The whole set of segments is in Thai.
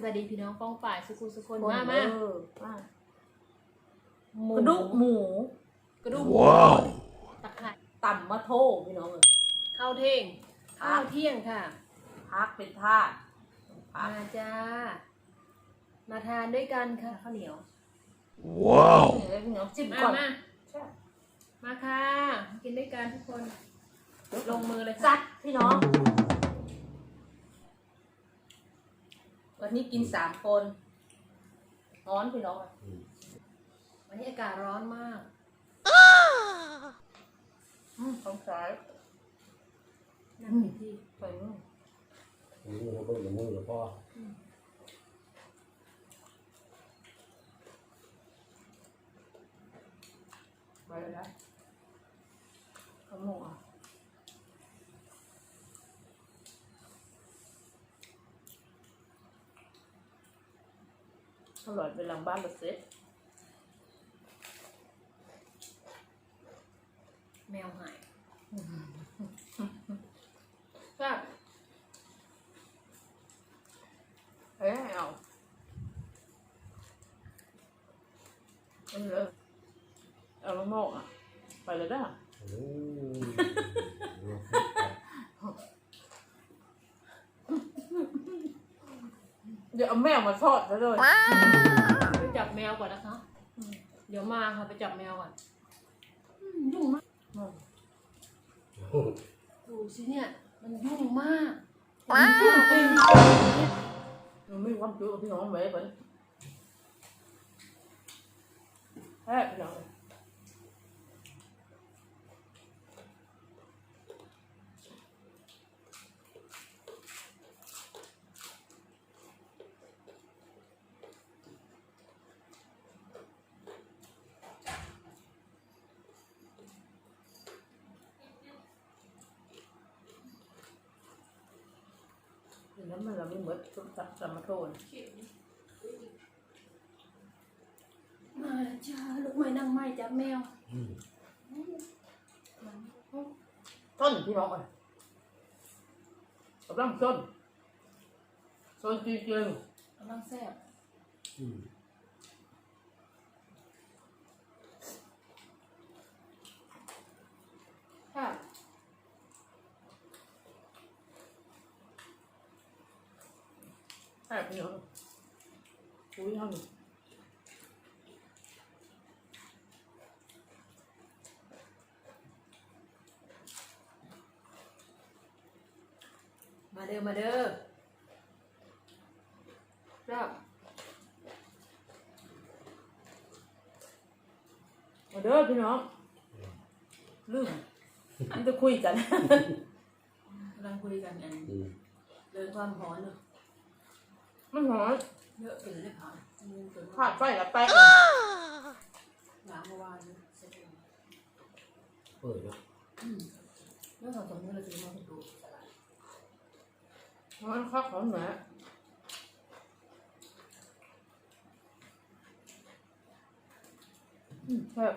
สวัสดีพี่น้องป้องฝ่ายสุขุสุคนคนมามาเออมาหมูกระดูกหมูกระดูกหมูว้าวตะไคร้ต่ำมะโถพี่น้องเอ้ยข้าวเที่ยงข้าวเที่ยงค่ะพักเป็นธาตุพักมาจ้า มาทานด้วยกันค่ะข้าวเหนียว ว้าวนี่เลยพี่น้องจิ้มมาก่อนมาใช่มาค่ะ กินด้วยกันทุกคน ลงมือเลยค่ะจัดพี่น้อง วันนี้กินสามคนร้อนพี่น้องเอ้ยวันนี้อากาศร้อนมากอืมของสายนั่งผิดที่ไปนู่นมือเราเบิ่งมือแล้วพ่อไปเลยนะขโมยอะ อร่อยเป็นหลังบ้านรถเซ็ตแมวหายก็เอ้ยเอาเอันเลยเอาละโมกอะ ไปเลยได้ออืม เดี๋ยวเอาแมวมาทอดซะเลยไปจับแมวก่อนนะคะอืมเดี๋ยวมาค่ะไปจับแมวก่อนอืมยุ่งมากอืมดูสิเนี่ย มันยุ่งมากมันยุ่งจริงมันไม่มีความจุกับพี่น้องเว้ยเพิ่นแค่พี่น้อง แล้วมันเราไม่เหมือนสุดสักสมโทนมาจ้าลูกไม้นั่งไม้จับแมวอืมต้นพี่น้องอะกำลังต้นต้นจริงกำลังแซ่บ อืม ค่ะ ๆแค่พี่น้องอุ้ยเท่านี้มาเด้อ มาเด้อครับมาเด้อพี่น้องลืมมันจะคุยกัน กำลังคุยกันอันอืมเรื่องความร้อนเนอะ มันหอมเยอะเกินเลยค่ะมือเกินขาดไฟแล้วแป๊กล้างเมื่อวานเนี่ยเสร็จแล้วเปิดแล้วอืมเรื่องของสมมติเราจะมาดูตลาดมันคักหอมหนาอืมแซ่บ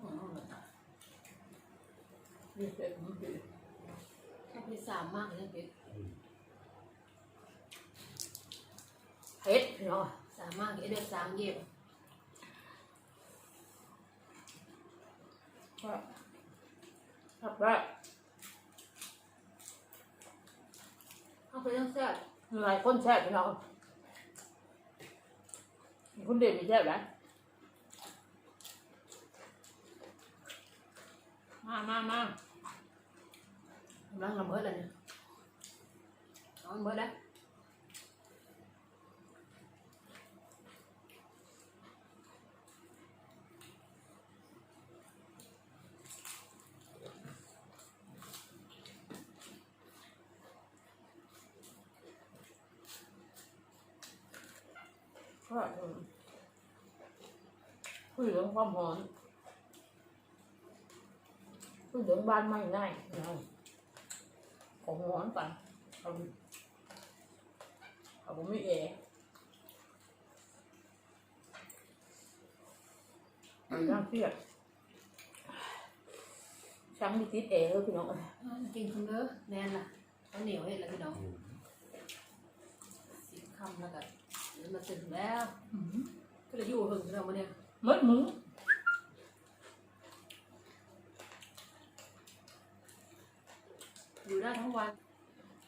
อ๋อเหรอคะ นี่เสร็จมันดี ชอบพิซซ่ามากเลยนะเป๊กเผ็ดพี่น้องสามารถกินได้สามเย็บครับครับได้เอาไปต้องแซ่บหลายคนแซ่บพี่น้องมีคนเดียวมีแซ่บไหม มามามากำลังละเมิดเลยเ cứ dưỡng ban mày này này còn món bằng không không biết gì mình đang tiếc sáng đi tít ế hơn thì nó กินคนเด้อแน่นล่ะเขาเหนียวเห็ดแล้วพี่น้องสิบคำแล้วก็เดี๋ยวมาถึงแล้วก็เลยอยู่หึงเรามาเนี่ย mất mướn ได้ทั้งวัน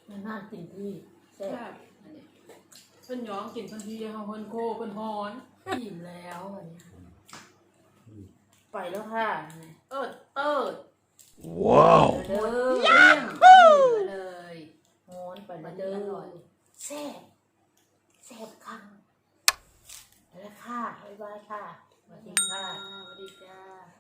มันน่ากินที่แซ่บเป็นย้องกินเพิ่นเฮียเฮาเพิ่นโคเพิ่นฮอน อิ่มแล้ววันนี้ไปแล้วค่ะเออเออว้าวเด้อเยี่ยมเลยโอนไปแล้เด้อแซ่บแซ่บคังแล้วค่ะบ๊ายบายค่ะสวัสดีค่ะ สวัสดีจ้า